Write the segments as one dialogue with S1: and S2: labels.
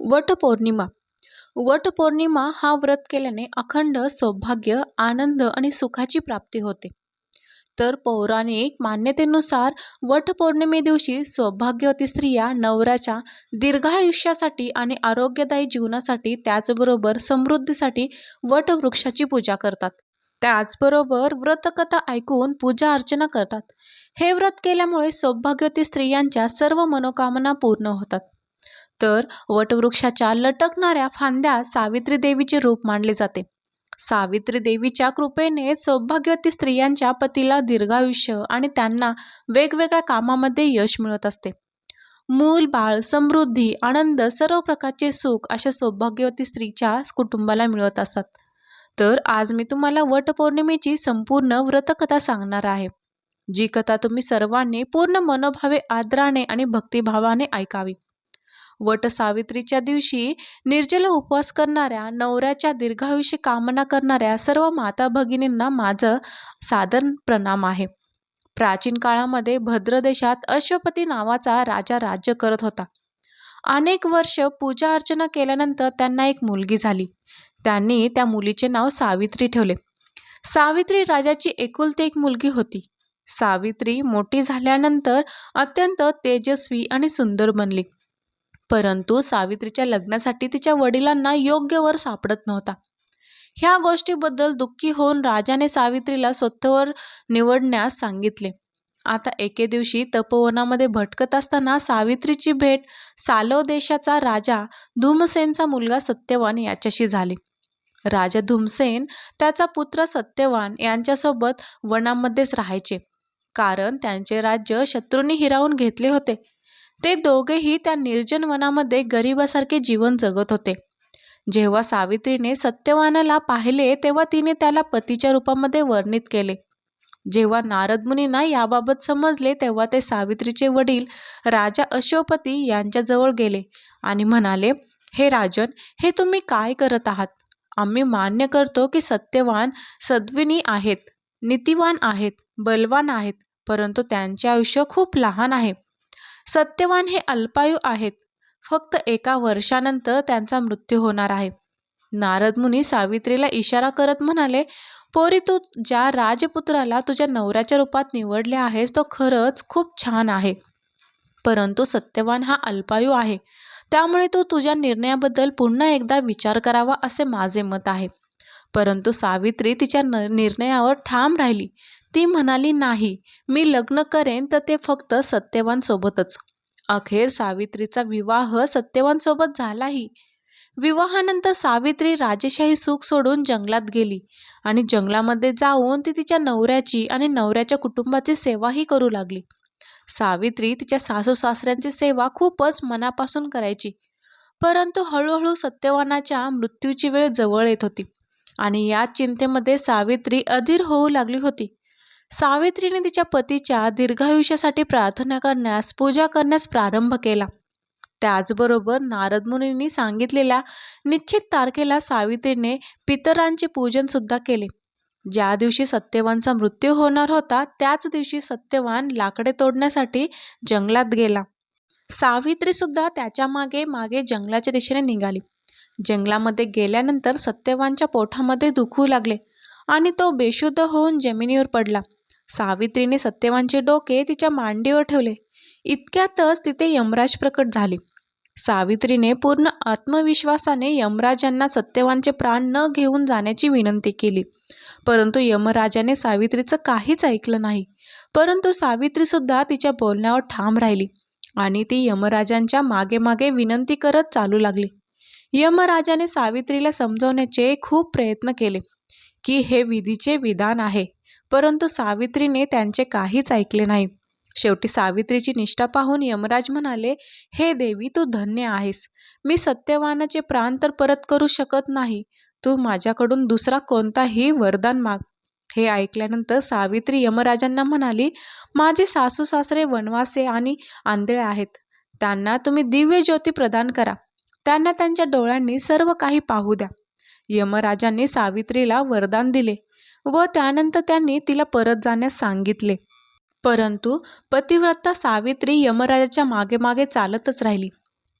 S1: वटपौर्णिमा. वटपौर्णिमा हा व्रत केल्याने अखंड सौभाग्य आनंद आणि सुखाची प्राप्ती होते. तर पौराणिक मान्यतेनुसार वटपौर्णिमे दिवशी सौभाग्यवती स्त्रिया नवऱ्याच्या दीर्घायुष्यासाठी आणि आरोग्यदायी जीवनासाठी त्याचबरोबर समृद्धीसाठी वटवृक्षाची पूजा करतात. त्याचबरोबर व्रतकथा ऐकून पूजा अर्चना करतात. हे व्रत केल्यामुळे सौभाग्यवती स्त्रियांच्या सर्व मनोकामना पूर्ण होतात. तर वटवृक्षाच्या लटकणाऱ्या फांद्या सावित्री देवीचे रूप मानले जाते. सावित्री देवीच्या कृपेने सौभाग्यवती स्त्रियांच्या पतीला दीर्घायुष्य आणि त्यांना वेगवेगळ्या कामामध्ये यश मिळत असते. मूल बाळ समृद्धी आनंद सर्व प्रकारचे सुख अशा सौभाग्यवती स्त्रीच्या कुटुंबाला मिळत असतात. तर आज मी तुम्हाला वटपौर्णिमेची संपूर्ण व्रतकथा सांगणार आहे. जी कथा तुम्ही सर्वांनी पूर्ण मनोभावे आदराने आणि भक्तिभावाने ऐकावी. वटसावित्रीच्या दिवशी निर्जल उपवास करणाऱ्या नवऱ्याच्या दीर्घायुष्य कामना करणाऱ्या सर्व माता भगिनींना माझं सादर प्रणाम आहे. प्राचीन काळामध्ये भद्र देशात अश्वपती नावाचा राजा राज्य करत होता. अनेक वर्ष पूजा अर्चना केल्यानंतर त्यांना एक मुलगी झाली. त्यांनी त्या मुलीचे नाव सावित्री ठेवले. सावित्री राजाची एकुलती एक मुलगी होती. सावित्री मोठी झाल्यानंतर अत्यंत तेजस्वी आणि सुंदर बनली. परंतु सावित्रीच्या लग्नासाठी तिच्या वडिलांना योग्य वर सापडत नव्हता. ह्या गोष्टीबद्दल दुःखी होऊन राजाने सावित्रीला स्वतःवर निवडण्यास सांगितले. आता एके दिवशी तपोवनामध्ये भटकत असताना सावित्रीची भेट सालव देशाचा राजा धूमसेनचा मुलगा सत्यवान याच्याशी झाली. राजा धूमसेन त्याचा पुत्र सत्यवान यांच्यासोबत वनामध्येच राहायचे. कारण त्यांचे राज्य शत्रूंनी हिरावून घेतले होते. ते दोघेही त्या निर्जन वनामध्ये गरिबासारखे जीवन जगत होते. जेव्हा सावित्रीने सत्यवानाला पाहिले तेव्हा तिने त्याला पतीच्या रूपामध्ये वर्णित केले. जेव्हा नारद मुनींना याबाबत समजले तेव्हा ते सावित्रीचे वडील राजा अशोपती यांच्याजवळ गेले आणि म्हणाले हे राजन हे तुम्ही काय करत आहात? आम्ही मान्य करतो की सत्यवान सद्विनी आहेत नीतिवान आहेत बलवान आहेत परंतु त्यांचे आयुष्य खूप लहान आहे. सत्यवान हे अल्पायू आहेत. फक्त एका वर्षानंतर त्यांचा मृत्यू होणार आहे. नारद मुनी सावित्रीला इशारा करत म्हणाले पोरी तू ज्या राजपुत्राला तुझ्या नवऱ्याच्या रूपात निवडले आहेस तो खरंच खूप छान आहे. परंतु सत्यवान हा अल्पायू आहे. त्यामुळे तू तुझ्या निर्णयाबद्दल पुन्हा एकदा विचार करावा असे माझे मत आहे. परंतु सावित्री तिच्या न निर्णयावर ठाम राहिली. ती म्हणाली नाही मी लग्न करेन तर ते फक्त सत्यवानसोबतच अखेर सावित्रीचा विवाह सत्यवानसोबत झालाही. विवाहानंतर सावित्री राजेशाही सुख सोडून जंगलात गेली आणि जंगलामध्ये जाऊन ती तिच्या नवऱ्याची आणि नवऱ्याच्या कुटुंबाची सेवाही करू लागली. सावित्री तिच्या सासू सासऱ्यांची सेवा खूपच मनापासून करायची. परंतु हळूहळू सत्यवानाच्या मृत्यूची वेळ जवळ येत होती आणि या चिंतेमध्ये सावित्री अधीर होऊ लागली होती. सावित्रीने तिच्या पतीच्या दीर्घायुष्यासाठी प्रार्थना करण्यास पूजा करण्यास प्रारंभ केला. त्याचबरोबर नारद मुनींनी सांगितलेल्या निश्चित तारखेला सावित्रीने पितरांचे पूजन सुद्धा केले. ज्या दिवशी सत्यवानचा मृत्यू होणार होता त्याच दिवशी सत्यवान लाकडे तोडण्यासाठी जंगलात गेला. सावित्री सुद्धा त्याच्यामागे मागे जंगलाच्या दिशेने निघाली. जंगलामध्ये गेल्यानंतर सत्यवानच्या पोठामध्ये दुखू लागले आणि तो बेशुद्ध होऊन जमिनीवर पडला. सावित्रीने सत्यवानचे डोके तिच्या मांडीवर ठेवले. इतक्यातच तिथे यमराज प्रकट झाले. सावित्रीने पूर्ण आत्मविश्वासाने यमराजांना सत्यवानचे प्राण न घेऊन जाण्याची विनंती केली. परंतु यमराजाने सावित्रीचं काहीच ऐकलं नाही. परंतु सावित्रीसुद्धा तिच्या बोलण्यावर ठाम राहिली आणि ती यमराजांच्या मागे मागे विनंती करत चालू लागली. यमराजाने सावित्रीला समजवण्याचे खूप प्रयत्न केले की हे विधीचे विधान आहे. परंतु सावित्रीने त्यांचे काहीच ऐकले नाही. शेवटी सावित्रीची निष्ठा पाहून यमराज म्हणाले हे देवी तू धन्य आहेस. मी सत्यवानाचे प्राण तर परत करू शकत नाही. तू माझ्याकडून दुसरा कोणताही वरदान माग. हे ऐकल्यानंतर सावित्री यमराजांना म्हणाली माझे सासू सासरे वनवासे आणि आंधळे आहेत. त्यांना तुम्ही दिव्य ज्योती प्रदान करा. त्यांना त्यांच्या डोळ्यांनी सर्व काही पाहू द्या. यमराजांनी सावित्रीला वरदान दिले. व त्यानंतर त्यांनी तिला परत जाण्यास सांगितले. परंतु पतिव्रता सावित्री यमराजाच्या मागे मागे चालतच राहिली.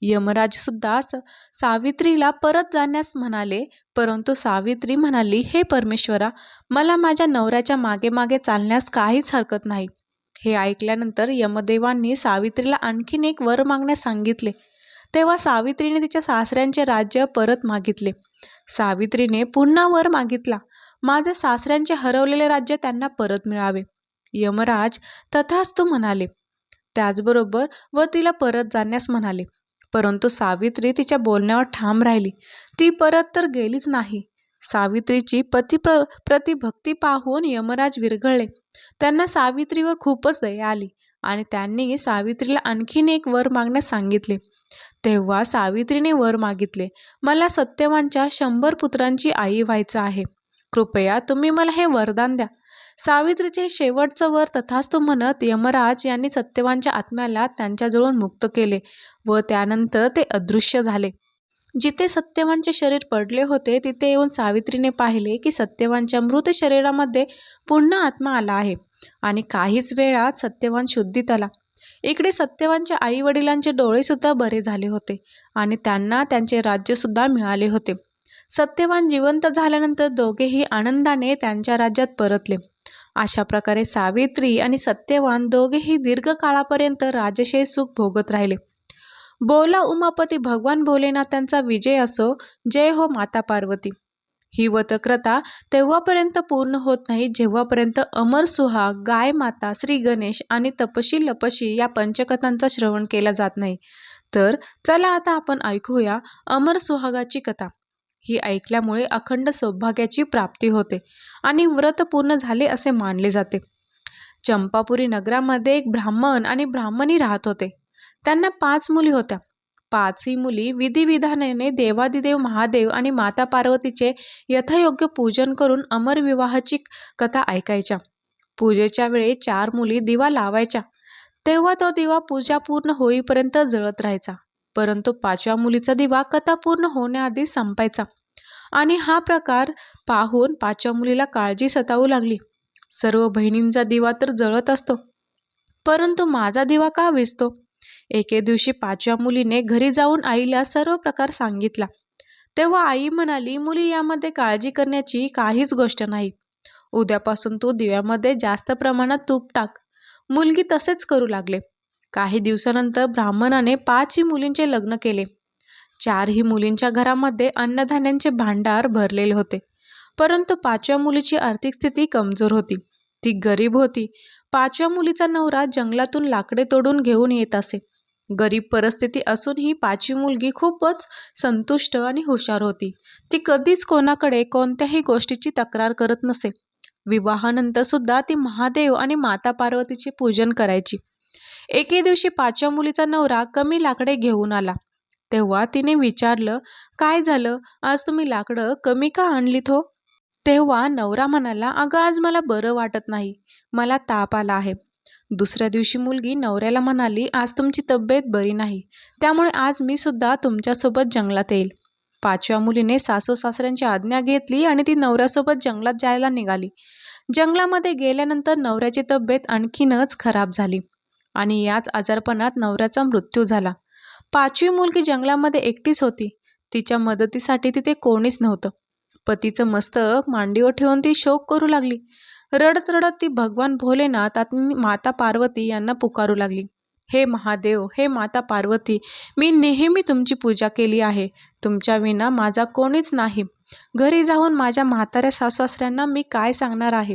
S1: यमराजसुद्धा स सावित्रीला परत जाण्यास म्हणाले परंतु सावित्री म्हणाली हे परमेश्वरा मला माझ्या नवऱ्याच्या मागे मागे चालण्यास काहीच हरकत नाही. हे ऐकल्यानंतर यमदेवांनी सावित्रीला आणखीन एक वर मागण्यास सांगितले. तेव्हा सावित्रीने तिच्या सासऱ्यांचे राज्य परत मागितले. सावित्रीने पुन्हा वर मागितला. माझे सासऱ्यांचे हरवलेले राज्य त्यांना परत मिळावे. यमराज तथास्तु म्हणाले. त्याचबरोबर व तिला परत जाण्यास म्हणाले. परंतु सावित्री तिच्या बोलण्यावर ठाम राहिली. ती परत तर गेलीच नाही. सावित्रीची पती प्र प्रतिभक्ती पाहून यमराज विरघळले. त्यांना सावित्रीवर खूपच दया आली आणि त्यांनी सावित्रीला आणखीन एक वर मागण्यास सांगितले. तेव्हा सावित्रीने वर मागितले मला सत्यवानच्या शंभर पुत्रांची आई व्हायचं आहे. कृपया तुम्ही मला हे वरदान द्या. सावित्रीचे शेवटचं वर तथास्तु म्हणत यमराज यांनी सत्यवानच्या आत्म्याला त्यांच्याजवळून मुक्त केले व त्यानंतर ते अदृश्य झाले. जिथे सत्यवानचे शरीर पडले होते तिथे येऊन सावित्रीने पाहिले की सत्यवानच्या मृत शरीरामध्ये पुन्हा आत्मा आला आहे आणि काहीच वेळात सत्यवान शुद्धीत आला. इकडे सत्यवानच्या आई वडिलांचे डोळेसुद्धा बरे झाले होते आणि त्यांना त्यांचे राज्यसुद्धा मिळाले होते. सत्यवान जिवंत झाल्यानंतर दोघेही आनंदाने त्यांच्या राज्यात परतले. अशा प्रकारे सावित्री आणि सत्यवान दोघेही दीर्घकाळापर्यंत राजशय सुख भोगत राहिले. बोला उमापती भगवान भोलेनाथांचा विजय असो जय हो माता पार्वती. ही वतक्रता तेव्हापर्यंत पूर्ण होत नाही जेव्हापर्यंत अमर सुहाग गाय माता श्री गणेश आणि तपशी लपशी या पंचकथांचा श्रवण केला जात नाही. तर चला आता आपण ऐकूया अमर सुहागाची कथा. ही ऐकल्यामुळे अखंड सौभाग्याची प्राप्ती होते आणि व्रत पूर्ण झाले असे मानले जाते. चंपापुरी नगरामध्ये एक ब्राह्मण आणि ब्राह्मणी राहत होते. त्यांना पाच मुली होत्या. पाचही मुली विधिविधानाने देवादिदेव महादेव आणि माता पार्वतीचे यथायोग्य पूजन करून अमर विवाहाची कथा ऐकायच्या. पूजेच्या वेळी चार मुली दिवा लावायच्या. तेव्हा तो दिवा पूजा पूर्ण होईपर्यंत जळत राहायचा. परंतु पाचव्या मुलीचा दिवा कथा पूर्ण होण्याआधी संपायचा. आणि हा प्रकार पाहून पाचव्या मुलीला काळजी सतावू लागली. सर्व बहिणींचा दिवा तर जळत असतो. परंतु माझा दिवा का विजतो एके दिवशी पाचव्या मुलीने घरी जाऊन आईला सर्व प्रकार सांगितला. तेव्हा आई म्हणाली मुली यामध्ये काळजी करण्याची काहीच गोष्ट नाही. उद्यापासून तू दिव्यामध्ये जास्त प्रमाणात तूप टाक. मुलगी तसेच करू लागले. काही दिवसानंतर ब्राह्मणाने पाचही मुलींचे लग्न केले. चारही मुलींच्या घरामध्ये अन्नधान्यांचे भांडार भरलेले होते. परंतु पाचव्या मुलीची आर्थिक स्थिती कमजोर होती. ती गरीब होती. पाचव्या मुलीचा नवरा जंगलातून लाकडे तोडून घेऊन येत असे. गरीब परिस्थिती असूनही पाचवी मुलगी खूपच संतुष्ट आणि हुशार होती. ती कधीच कोणाकडे कोणत्याही गोष्टीची तक्रार करत नसे. विवाहानंतर सुद्धा ती महादेव आणि माता पार्वतीचे पूजन करायची. एके दिवशी पाचव्या मुलीचा नवरा कमी लाकडे घेऊन आला. तेव्हा तिने विचारलं काय झालं? आज तुम्ही लाकडं कमी का आणलीत हो? तेव्हा नवरा म्हणाला अगं आज मला बरं वाटत नाही. मला ताप आला आहे. दुसऱ्या दिवशी मुलगी नवऱ्याला म्हणाली आज तुमची तब्येत बरी नाही. त्यामुळे आज मी सुद्धा तुमच्यासोबत जंगलात येईल. पाचव्या मुलीने सासू सासऱ्यांची आज्ञा घेतली आणि ती नवऱ्यासोबत जंगलात जायला निघाली. जंगलामध्ये गेल्यानंतर नवऱ्याची तब्येत आणखीनच खराब झाली. आणि याच आजारपणात नवऱ्याचा मृत्यू झाला. पाचवी मुलगी जंगलामध्ये एकटीच होती. तिच्या मदतीसाठी तिथे कोणीच नव्हतं. पतीचं मस्तक मांडीवर ठेवून ती शोक करू लागली. रडत रडत ती भगवान भोलेनाथ आणि माता पार्वती यांना पुकारू लागली. हे महादेव हे माता पार्वती मी नेहमी तुमची पूजा केली आहे. तुमच्या विना माझा कोणीच नाही. घरी जाऊन माझ्या म्हाताऱ्या सासऱ्यांना मी काय सांगणार आहे?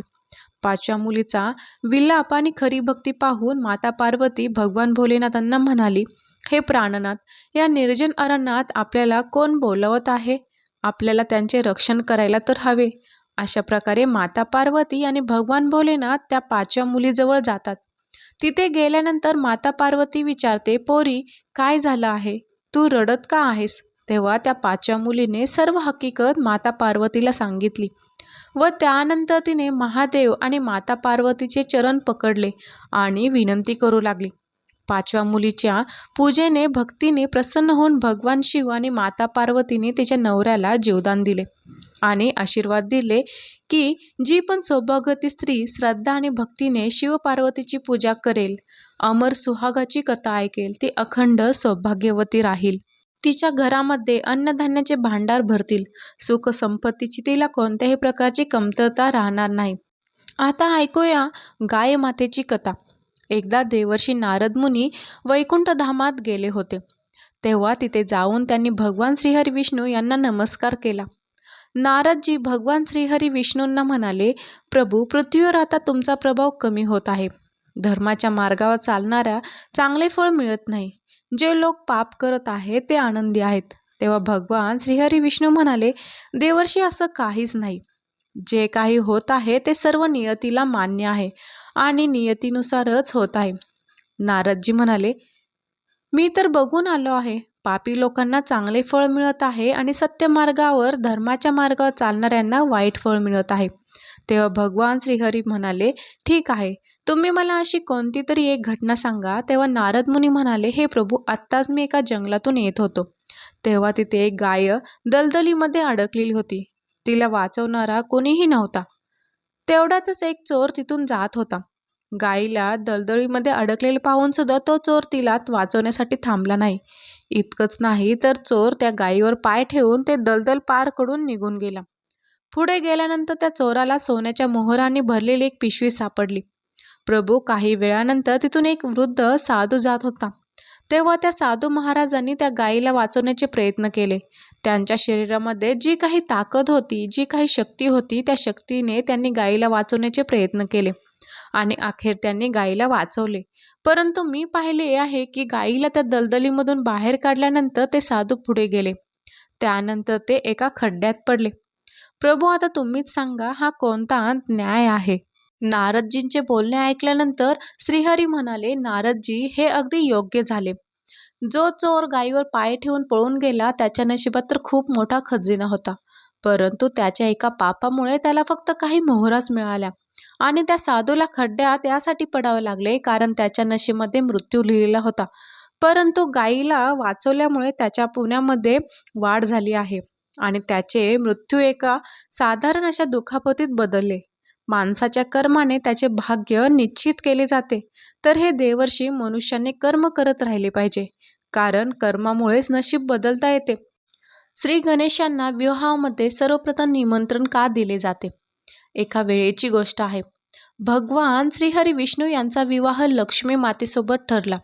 S1: पाचव्या मुलीचा विलाप आणि खरी भक्ती पाहून माता पार्वती भगवान भोलेनाथांना म्हणाली हे प्राणनाथ या निर्जन अरण्यात आपल्याला कोण बोलवत आहे? आपल्याला त्यांचे रक्षण करायला तर हवे. अशा प्रकारे माता पार्वती आणि भगवान भोलेनाथ त्या पाचव्या मुलीजवळ जातात. तिथे गेल्यानंतर माता पार्वती विचारते पोरी काय झालं आहे? तू रडत का आहेस? तेव्हा त्या पाचव्या मुलीने सर्व हकीकत माता पार्वतीला सांगितली. व त्यानंतर तिने महादेव आणि माता पार्वतीचे चरण पकडले आणि विनंती करू लागली. पाचव्या मुलीच्या पूजेने भक्तीने प्रसन्न होऊन भगवान शिव आणि माता पार्वतीने तिच्या नवऱ्याला जीवदान दिले आणि आशीर्वाद दिले की जी पण सौभाग्यती स्त्री श्रद्धा आणि भक्तीने शिवपार्वतीची पूजा करेल अमर सुहागाची कथा ऐकेल ती अखंड सौभाग्यवती राहील. तिच्या घरामध्ये अन्नधान्याचे भांडार भरतील. सुखसंपत्तीची तिला कोणत्याही प्रकारची कमतरता राहणार नाही. आता ऐकूया गाय मातेची कथा. एकदा देवर्षी नारद मुनी वैकुंठ धामात गेले होते. तेव्हा तिथे जाऊन त्यांनी भगवान श्रीहरी विष्णू यांना नमस्कार केला. नारदजी भगवान श्रीहरी विष्णूंना म्हणाले प्रभू पृथ्वीवर आता तुमचा प्रभाव कमी होत आहे. धर्माच्या मार्गावर चालणाऱ्या चांगले फळ मिळत नाही. जे लोक पाप करत आहेत ते आनंदी आहेत. तेव्हा भगवान श्रीहरी विष्णू म्हणाले देवर्षी असं काहीच नाही. जे काही होत आहे ते सर्व नियतीला मान्य आहे आणि नियतीनुसारच होत आहे. नारदजी म्हणाले मी तर बघून आलो आहे. पापी लोकांना चांगले फळ मिळत आहे आणि सत्यमार्गावर धर्माच्या मार्गावर चालणाऱ्यांना वाईट फळ मिळत आहे. तेव्हा भगवान श्रीहरी म्हणाले ठीक आहे. तुम्ही मला अशी कोणती तरी एक घटना सांगा. तेव्हा नारद मुनी म्हणाले हे प्रभू आत्ताच मी एका जंगलातून येत होतो. तेव्हा तिथे एक गाय दलदलीमध्ये अडकलेली होती. तिला वाचवणारा कोणीही नव्हता. तेवढ्यातच एक चोर तिथून जात होता. गाईला दलदलीमध्ये अडकलेले पाहून सुद्धा तो चोर तिला वाचवण्यासाठी थांबला नाही. इतकंच नाही तर चोर त्या गायीवर पाय ठेवून ते दलदल पारकडून निघून गेला. पुढे गेल्यानंतर त्या चोराला सोन्याच्या मोहराने भरलेली एक पिशवी सापडली. प्रभू काही वेळानंतर तिथून एक वृद्ध साधू जात होता. तेव्हा त्या साधू महाराजांनी त्या गायीला वाचवण्याचे प्रयत्न केले. त्यांच्या शरीरामध्ये जी काही ताकद होती जी काही शक्ती होती त्या शक्तीने त्यांनी गायीला वाचवण्याचे प्रयत्न केले आणि अखेर त्यांनी गायीला वाचवले. परंतु मी पाहिले आहे की गायीला त्या दलदलीमधून बाहेर काढल्यानंतर ते साधू पुढे गेले. त्यानंतर ते एका खड्ड्यात पडले. प्रभू आता तुम्हीच सांगा हा कोणता न्याय आहे? नारदजींचे बोलणे ऐकल्यानंतर श्रीहरी म्हणाले नारदजी हे अगदी योग्य झाले. जो चोर गायीवर पाय ठेवून पळून गेला त्याच्या नशिबात तर खूप मोठा खजिना होता. परंतु त्याच्या एका पापामुळे त्याला फक्त काही मोहराच मिळाल्या. आणि त्या साधूला खड्ड्यात यासाठी पडावे लागले कारण त्याच्या नशेमध्ये मृत्यू लिहिलेला होता. परंतु गायीला वाचवल्यामुळे त्याच्या पुण्यामध्ये वाढ झाली आहे. आणि त्याचे मृत्यू एका साधारण अशा दुखापतीत बदलले. माणसाच्या कर्माने त्याचे भाग्य निश्चित केले जाते. तर हे देवर्षी मनुष्याने कर्म करत राहिले पाहिजे. कारण कर्मामुळेच नशीब बदलता येते. श्री गणेशांना विवाहामध्ये सर्वप्रथम निमंत्रण का दिले जाते? एका वेळेची गोष्ट आहे. भगवान श्रीहरी विष्णू यांचा विवाह लक्ष्मी मातेसोबत ठरला.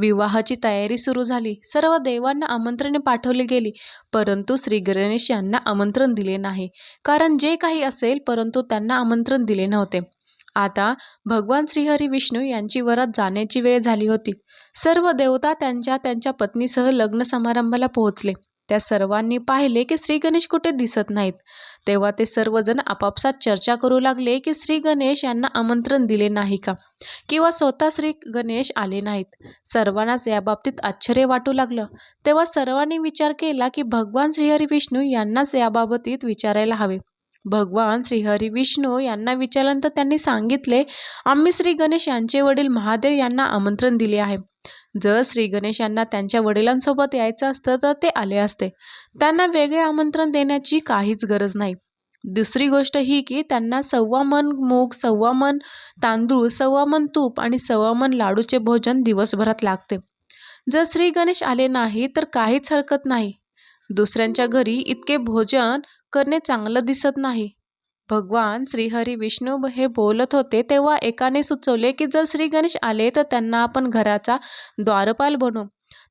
S1: विवाहाची तयारी सुरू झाली. सर्व देवांना आमंत्रणे पाठवली गेली परंतु श्री गणेश यांना आमंत्रण दिले नाही. कारण जे काही असेल परंतु त्यांना आमंत्रण दिले नव्हते. आता भगवान श्रीहरी विष्णू यांची वरात जाण्याची वेळ झाली होती. सर्व देवता त्यांच्या त्यांच्या पत्नीसह लग्न समारंभाला पोहोचले. त्या सर्वांनी पाहिले की श्री गणेश कुठे दिसत नाहीत. तेव्हा ते सर्वजण आपापसात चर्चा करू लागले की श्री गणेश यांना आमंत्रण दिले नाही का? किंवा स्वतः श्री गणेश आले नाहीत. सर्वांनाच याबाबतीत आश्चर्य वाटू लागलं. तेव्हा सर्वांनी विचार केला की भगवान श्रीहरी विष्णू यांनाच याबाबतीत विचारायला हवे. भगवान श्रीहरी विष्णू यांना विचारल्यानंतर त्यांनी सांगितले आम्ही श्री गणेश यांचे वडील महादेव यांना आमंत्रण दिले आहे. जर श्री गणेश यांना त्यांच्या वडिलांसोबत यायचं असतं तर ते आले असते. त्यांना वेगळे आमंत्रण देण्याची काहीच गरज नाही. दुसरी गोष्ट ही की त्यांना सव्वा मन मूग सव्वा मन तांदूळ सव्वा मन तूप आणि सव्वा मन लाडूचे भोजन दिवसभरात लागते. जर श्री गणेश आले नाही तर काहीच हरकत नाही. दुसऱ्यांच्या घरी इतके भोजन करणे चांगलं दिसत नाही. भगवान श्रीहरी विष्णू हे बोलत होते तेव्हा एकाने सुचवले की जर श्री गणेश आले तर त्यांना आपण घराचा द्वारपाल बनू.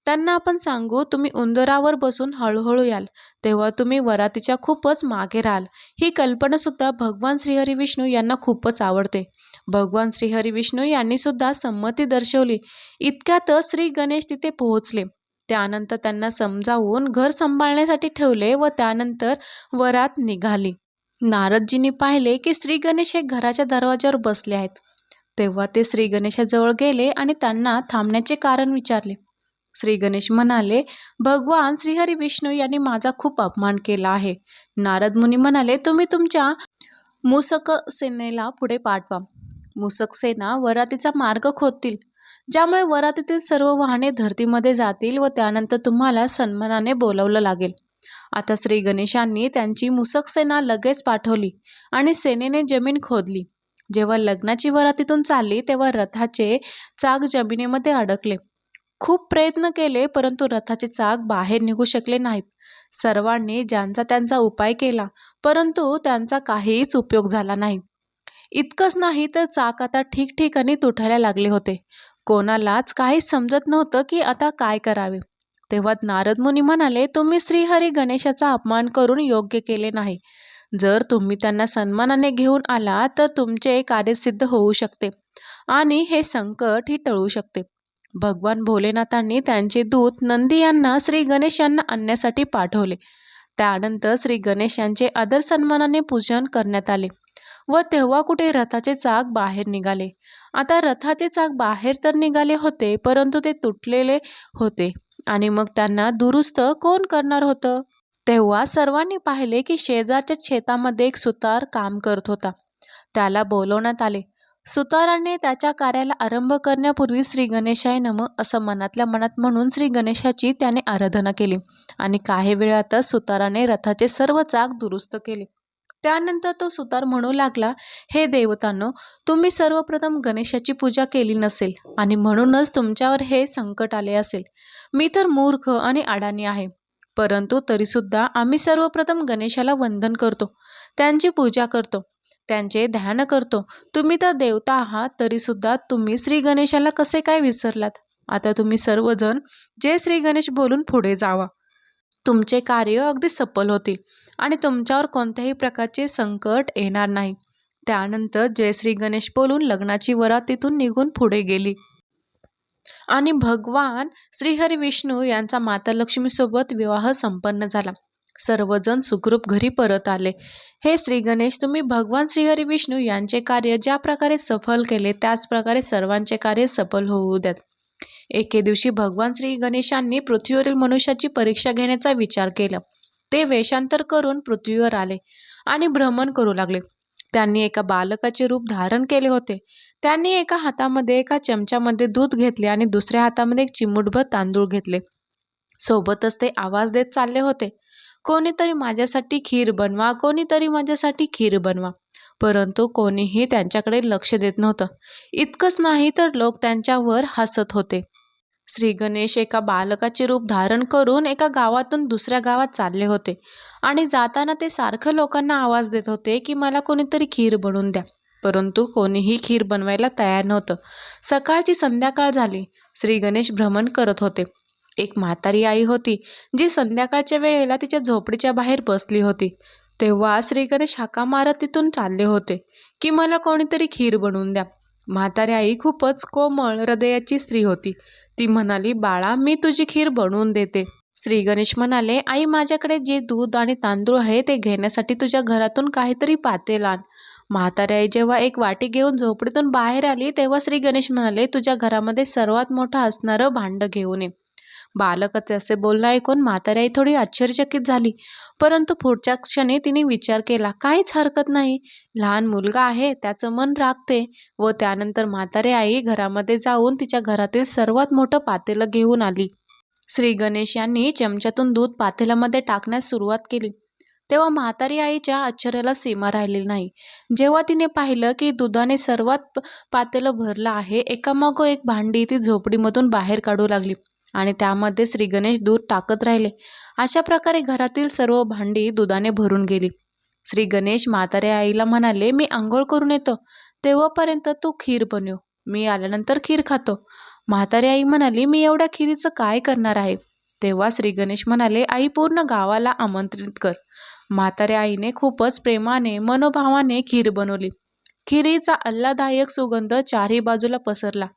S1: त्यांना आपण सांगू तुम्ही उंदरावर बसून हळूहळू याल. तेव्हा तुम्ही वरातीच्या खूपच मागे राहाल. ही कल्पनासुद्धा भगवान श्रीहरी विष्णू यांना खूपच आवडते. भगवान श्रीहरी विष्णू यांनी सुद्धा संमती दर्शवली. इतक्यातच श्री गणेश तिथे पोहोचले. त्यानंतर त्यांना समजावून घर सांभाळण्यासाठी ठेवले व त्यानंतर वरात निघाली. नारदजींनी पाहिले की श्री गणेश हे घराच्या दरवाज्यावर बसले आहेत. तेव्हा ते श्री गणेशाजवळ गेले आणि त्यांना थांबण्याचे कारण विचारले. श्री गणेश म्हणाले भगवान श्रीहरी विष्णू यांनी माझा खूप अपमान केला आहे. नारद मुनी म्हणाले तुम्ही तुमच्या मुसक सेनेला पुढे पाठवा. मुसक सेना वरातीचा मार्ग खोदतील. ज्यामुळे वरातीतील सर्व वाहने धरतीमध्ये जातील व त्यानंतर तुम्हाला सन्मानाने बोलावलं लागेल. आता श्री गणेशांनी त्यांची मुसक सेना लगेच पाठवली आणि सेनेने जमीन खोदली. जेव्हा लग्नाची वरातीतून चालली तेव्हा रथाचे चाक जमिनीमध्ये अडकले. खूप प्रयत्न केले परंतु रथाचे चाक बाहेर निघू शकले नाहीत. सर्वांनी ज्यांचा त्यांचा उपाय केला परंतु त्यांचा काहीच उपयोग झाला नाही. इतकंच नाही तर चाक आता ठिकठिकाणी तुटायला लागले होते. कोणालाच काहीच समजत नव्हतं की आता काय करावे. तेव्हा नारद मुनी म्हणाले तुम्ही श्रीहरी गणेशाचा अपमान करून योग्य केले नाही. जर तुम्ही त्यांना सन्मानाने घेऊन आला तर तुमचे कार्य सिद्ध होऊ शकते आणि हे संकट ही टळू शकते. भगवान भोलेनाथांनी त्यांचे दूत नंदी यांना श्री गणेश यांना आणण्यासाठी पाठवले. त्यानंतर श्री गणेश यांचे आदर सन्मानाने पूजन करण्यात आले. व तेव्हा कुठे रथाचे चाक बाहेर निघाले. आता रथाचे चाक बाहेर तर निघाले होते परंतु ते तुटलेले होते. आणि मग त्यांना दुरुस्त कोण करणार होतं? तेव्हा सर्वांनी पाहिले की शेजारच्या शेतामध्ये एक सुतार काम करत होता. त्याला बोलवण्यात आले. सुताराने त्याच्या कार्याला आरंभ करण्यापूर्वी श्री गणेशाय नम असं मनातल्या मनात म्हणून श्री गणेशाची त्याने आराधना केली. आणि काही वेळातच सुताराने रथाचे सर्व चाक दुरुस्त केले. त्यानंतर तो सुतार म्हणू लागला हे देवतांनो तुम्ही सर्वप्रथम गणेशाची पूजा केली नसेल आणि म्हणूनच तुमच्यावर हे संकट आले असेल. मी तर मूर्ख आणि अडाणी आहे परंतु तरीसुद्धा आम्ही सर्वप्रथम गणेशाला वंदन करतो त्यांची पूजा करतो त्यांचे ध्यान करतो. तुम्ही तर देवता आहात तरीसुद्धा तुम्ही श्री गणेशाला कसे काय विसरलात? आता तुम्ही सर्वजण जय श्री गणेश बोलून पुढे जावा. तुमचे कार्य अगदी सफल होतील. आणि तुमच्यावर कोणत्याही प्रकारचे संकट येणार नाही. त्यानंतर जयश्री गणेश बोलून लग्नाची वरात तिथून निघून पुढे गेली. आणि भगवान श्रीहरी विष्णू यांचा माता लक्ष्मीसोबत विवाह संपन्न झाला. सर्वजण सुखरूप घरी परत आले. हे श्री गणेश तुम्ही भगवान श्रीहरी विष्णू यांचे कार्य ज्या प्रकारे सफल केले त्याच प्रकारे सर्वांचे कार्य सफल होऊ द्यात. एके दिवशी भगवान श्री गणेशांनी पृथ्वीवरील मनुष्याची परीक्षा घेण्याचा विचार केला. ते वेषांतर करून पृथ्वीवर आले आणि भ्रमण करू लागले. त्यांनी एका बालकाचे रूप धारण केले होते. त्यांनी एका हातामध्ये एका चमच्यामध्ये दूध घेतले आणि दुसऱ्या हातामध्ये एक चिमूटभर तांदूळ घेतले. सोबतच ते आवाज देत चालले होते. कोणीतरी माझ्यासाठी खीर बनवा कोणीतरी माझ्यासाठी खीर बनवा. परंतु कोणीही त्यांच्याकडे लक्ष देत नव्हतं. इतकंच नाही तर लोक त्यांच्यावर हसत होते. श्री गणेश एका बालकाचे रूप धारण करून एका गावातून दुसऱ्या गावात चालले होते. आणि जाताना ते सारखं लोकांना आवाज देत होते की मला कोणीतरी खीर बनवून द्या. परंतु कोणीही खीर बनवायला तयार नव्हतं. सकाळची संध्याकाळ झाली. श्री गणेश भ्रमण करत होते. एक म्हातारी आई होती जी संध्याकाळच्या वेळेला तिच्या झोपडीच्या बाहेर बसली होती. तेव्हा श्री गणेश हाका मारत तिथून चालले होते की मला कोणीतरी खीर बनवून द्या. म्हातारी आई खूपच कोमळ हृदयाची स्त्री होती. ती म्हणाली बाळा मी तुझी खीर बनवून देते. श्री गणेश म्हणाले आई माझ्याकडे जे दूध आणि तांदूळ आहे ते घेण्यासाठी तुझ्या घरातून काहीतरी पातेल आण. म्हातारी आई जेव्हा एक वाटी घेऊन झोपडीतून बाहेर आली तेव्हा श्री गणेश म्हणाले तुझ्या घरामध्ये सर्वात मोठं असणारं भांडं घेऊन ये. बालकाचे असे बोलणं ऐकून म्हातारी आई थोडी आश्चर्यचकित झाली. परंतु पुढच्या क्षणी तिने विचार केला काहीच हरकत नाही. लहान मुलगा आहे त्याचं मन राखते व त्यानंतर म्हातारी आई घरामध्ये जाऊन तिच्या घरातील सर्वात मोठं पातेलं घेऊन आली. श्री गणेश यांनी चमच्यातून दूध पातेल्यामध्ये टाकण्यास सुरुवात केली. तेव्हा म्हातारी आईच्या आश्चर्याला सीमा राहिलेली नाही. जेव्हा तिने पाहिलं की दुधाने सर्वात पातेलं भरलं आहे एकामागो एक भांडी ती झोपडीमधून बाहेर काढू लागली. आणि त्यामध्ये श्रीगणेश दूध टाकत राहिले. अशा प्रकारे घरातील सर्व भांडी दुधाने भरून गेली. श्री गणेश म्हाताऱ्या आईला म्हणाले मी आंघोळ करून येतो. तेव्हापर्यंत तू खीर बनव. मी आल्यानंतर खीर खातो. म्हातारी आई म्हणाली मी एवढ्या खिरीचं काय करणार आहे? तेव्हा श्री गणेश म्हणाले आई पूर्ण गावाला आमंत्रित कर. म्हाताऱ्या आईने खूपच प्रेमाने मनोभावाने खीर बनवली. खिरीचा आल्हादायक सुगंध चारही बाजूला पसरला.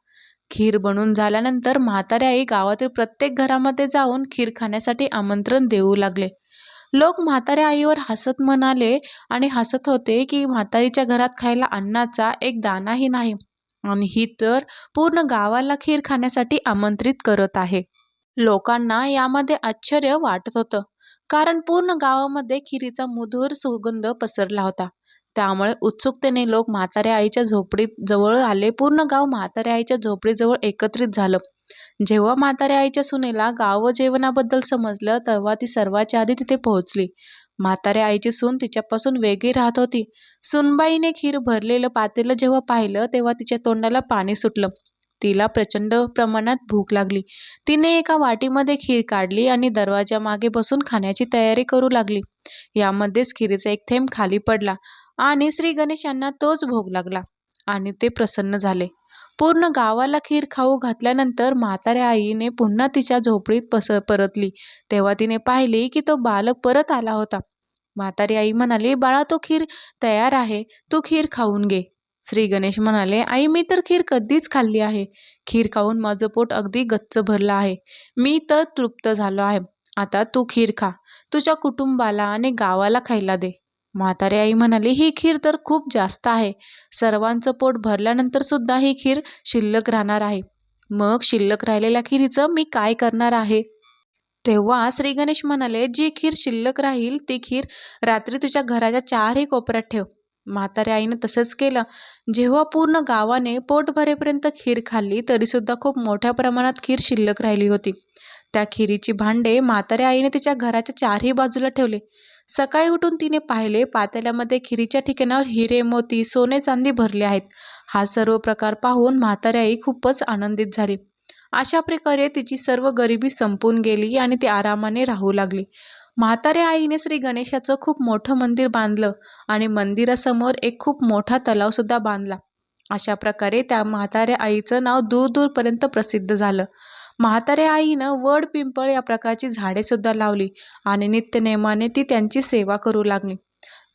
S1: खीर बनून झाल्यानंतर म्हाताऱ्या आई गावातील प्रत्येक घरामध्ये जाऊन खीर खाण्यासाठी आमंत्रण देऊ लागले. लोक म्हाताऱ्या आईवर हसत म्हणाले आणि हसत होते की म्हातारीच्या घरात खायला अन्नाचा एक दानाही नाही. आणि ही तर पूर्ण गावाला खीर खाण्यासाठी आमंत्रित करत आहे. लोकांना यामध्ये आश्चर्य वाटत होतं. कारण पूर्ण गावामध्ये खिरीचा मधुर सुगंध पसरला होता. त्यामुळे उत्सुकतेने लोक म्हाताऱ्या आईच्या झोपडीत जवळ आले. पूर्ण गाव म्हाताऱ्या आईच्या झोपडीजवळ एकत्रित झालं. जेव्हा म्हाताऱ्या आईच्या सुनेला गाव जेवणाबद्दल समजलं तेव्हा ती सर्वाच्या आधी तिथे पोहोचली. म्हाताऱ्या आईची सून तिच्यापासून वेगळी राहत होती. सुनबाईने खीर भरलेलं पातेलं जेव्हा पाहिलं तेव्हा तिच्या तोंडाला पाणी सुटलं. तिला प्रचंड प्रमाणात भूक लागली. तिने एका वाटीमध्ये खीर काढली आणि दरवाजा मागे बसून खाण्याची तयारी करू लागली. यामध्येच खीरीचा एक थेंब खाली पडला. आणि श्री गणेशांना तोच भोग लागला. आणि ते प्रसन्न झाले. पूर्ण गावाला खीर खाऊ घातल्यानंतर म्हाताऱ्या आईने पुन्हा तिच्या झोपडीत पस परतली. तेव्हा तिने पाहिली की तो बालक परत आला होता. म्हातारी आई म्हणाली बाळा तो खीर तयार आहे. तू खीर खाऊन घे. श्री गणेश म्हणाले आई मी तर खीर कधीच खाल्ली आहे. खीर खाऊन माझं पोट अगदी गच्च भरलं आहे. मी तर तृप्त झालो आहे. आता तू खीर खा. तुझ्या कुटुंबाला आणि गावाला खायला दे. म्हातारी आई म्हणाली ही खीर तर खूप जास्त आहे. सर्वांचं पोट भरल्यानंतर सुद्धा ही खीर शिल्लक राहणार आहे. मग शिल्लक राहिलेल्या खीरीचं मी काय करणार आहे? तेव्हा श्री गणेश म्हणाले जी खीर शिल्लक राहील ती खीर रात्री तुझ्या घराच्या चारही कोपऱ्यात ठेव. म्हाताऱ्या आईनं तसंच केलं. जेव्हा पूर्ण गावाने पोट भरेपर्यंत खीर खाल्ली तरीसुद्धा खूप मोठ्या प्रमाणात खीर शिल्लक राहिली होती. त्या खिरीची भांडे म्हाताऱ्या आईने तिच्या घराच्या चारही बाजूला ठेवले. सकाळी उठून तिने पाहिले पातेल्यामध्ये खिरीच्या ठिकाणावर हिरे मोती सोने चांदी भरले आहेत. हा सर्व प्रकार पाहून म्हातारी आई खूपच आनंदित झाली. अशा प्रकारे तिची सर्व गरिबी संपून गेली आणि ती आरामाने राहू लागली. म्हाताऱ्या आईने श्री गणेशाचं खूप मोठं मंदिर बांधलं आणि मंदिरासमोर एक खूप मोठा तलावसुद्धा बांधला. अशा प्रकारे त्या म्हाताऱ्या आईचं नाव दूरदूरपर्यंत प्रसिद्ध झालं. म्हाताऱ्या आईनं वड पिंपळ या प्रकारची झाडेसुद्धा लावली आणि नित्यनेमाने ती त्यांची सेवा करू लागली.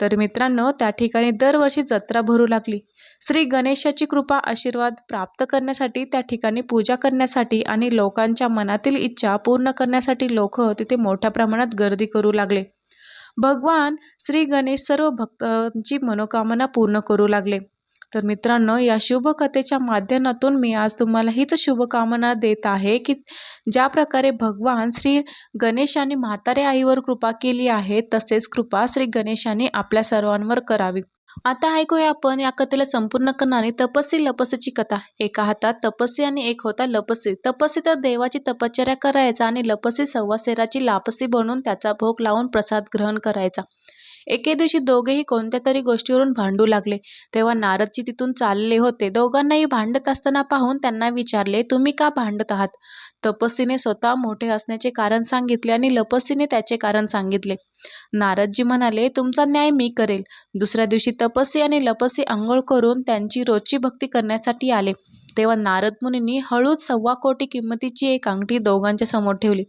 S1: तर मित्रांनो त्या ठिकाणी दरवर्षी जत्रा भरू लागली. श्री गणेशाची कृपा आशीर्वाद प्राप्त करण्यासाठी त्या ठिकाणी पूजा करण्यासाठी आणि लोकांच्या मनातील इच्छा पूर्ण करण्यासाठी लोक तिथे मोठ्या प्रमाणात गर्दी करू लागले. भगवान श्री गणेश सर्व भक्तांची मनोकामना पूर्ण करू लागले. तर मित्रांनो या शुभकथेच्या माध्यमातून मी आज तुम्हाला हीच शुभकामना देत आहे की ज्या प्रकारे भगवान श्री गणेशाने म्हातारे आईवर कृपा केली आहे तसेच कृपा श्री गणेशाने आपल्या सर्वांवर करावी. आता ऐकूया आपण या कथेला संपूर्ण करणारी तपस्वी लपसीची कथा. एका हातात तपस्वी आणि एक होता लपसी. तपस्वी तर देवाची तपश्चर्या करायचा आणि लपसी सव्वासेराची लापसी बनवून त्याचा भोग लावून प्रसाद ग्रहण करायचा. एके दिवशी दोघेही कोणत्या तरी गोष्टीवरून भांडू लागले. तेव्हा नारदजी तिथून चालले होते. दोघांनाही भांडत असताना पाहून त्यांना विचारले तुम्ही का भांडत आहात? तपस्सीने स्वतः मोठे असण्याचे कारण सांगितले आणि लपस्सीने त्याचे कारण सांगितले. नारदजी म्हणाले तुमचा न्याय मी करेल. दुसऱ्या दिवशी तपस्सी आणि लपस्वी आंघोळ करून त्यांची रोजची भक्ती करण्यासाठी आले. तेव्हा नारद मुनींनी हळूच सव्वा कोटी किंमतीची एक अंगठी दोघांच्या समोर ठेवली.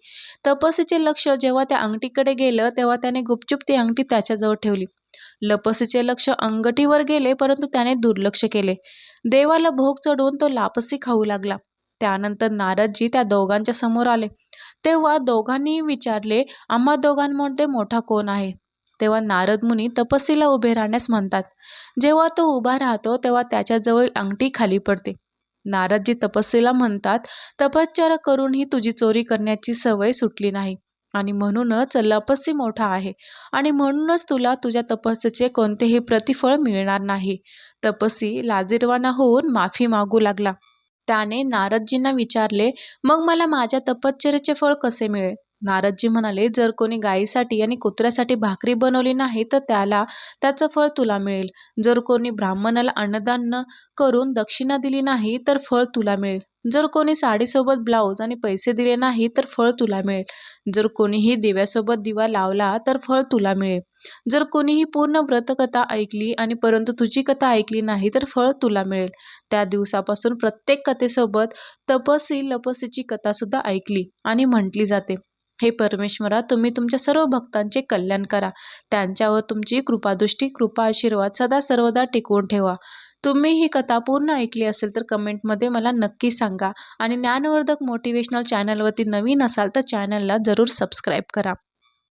S1: तपसीचे लक्ष जेव्हा त्या अंगठीकडे गेलं तेव्हा त्याने गुपचूप ती अंगठी त्याच्याजवळ ठेवली. लपसीचे लक्ष अंगठीवर गेले परंतु त्याने दुर्लक्ष केले. देवाला भोग चढवून तो लापसी खाऊ लागला. त्यानंतर नारदजी त्या दोघांच्या समोर आले. तेव्हा दोघांनीही विचारले आम्हा दोघांमध्ये मोठा कोण आहे? तेव्हा नारद मुनी तपस्सीला उभे राहण्यास म्हणतात. जेव्हा तो उभा राहतो तेव्हा त्याच्याजवळ अंगठी खाली पडते. नारदजी तपस्येला म्हणतात तपश्चर्या करूनही तुझी चोरी करण्याची सवय सुटली नाही. आणि म्हणूनच लपस्सी मोठा आहे. आणि म्हणूनच तुला तुझ्या तपस्याचे कोणतेही प्रतिफळ मिळणार नाही. तपस्सी लाजीरवाना होऊन माफी मागू लागला. त्याने नारदजींना विचारले मग मला माझ्या तपश्चर्याचे फळ कसे मिळेल? नारदजी म्हणाले जर कोणी गायीसाठी आणि कुत्र्यासाठी भाकरी बनवली नाही तर त्याला त्याचं फळ तुला मिळेल. जर कोणी ब्राह्मणाला अन्नदान करून दक्षिणा दिली नाही तर फळ तुला मिळेल. जर कोणी साडीसोबत ब्लाऊज आणि पैसे दिले नाही तर फळ तुला मिळेल. जर कोणीही दिव्यासोबत दिवा लावला तर फळ तुला मिळेल. जर कोणीही पूर्ण व्रतकथा ऐकली आणि परंतु तुझी कथा ऐकली नाही तर फळ तुला मिळेल. त्या दिवसापासून प्रत्येक कथेसोबत तपसी लपसीची कथासुद्धा ऐकली आणि म्हटली जाते. हे परमेश्वरा तुम्ही तुमच्या सर्व भक्तांचे कल्याण करा. त्यांच्यावर तुमची कृपादृष्टी कृपा आशीर्वाद सदा सर्वदा टिकवून ठेवा. तुम्ही ही कथा पूर्ण ऐकली असेल तर कमेंटमध्ये मला नक्की सांगा. आणि ज्ञानवर्धक मोटिवेशनल चॅनलवरती नवीन असाल तर चॅनलला जरूर सबस्क्राईब करा.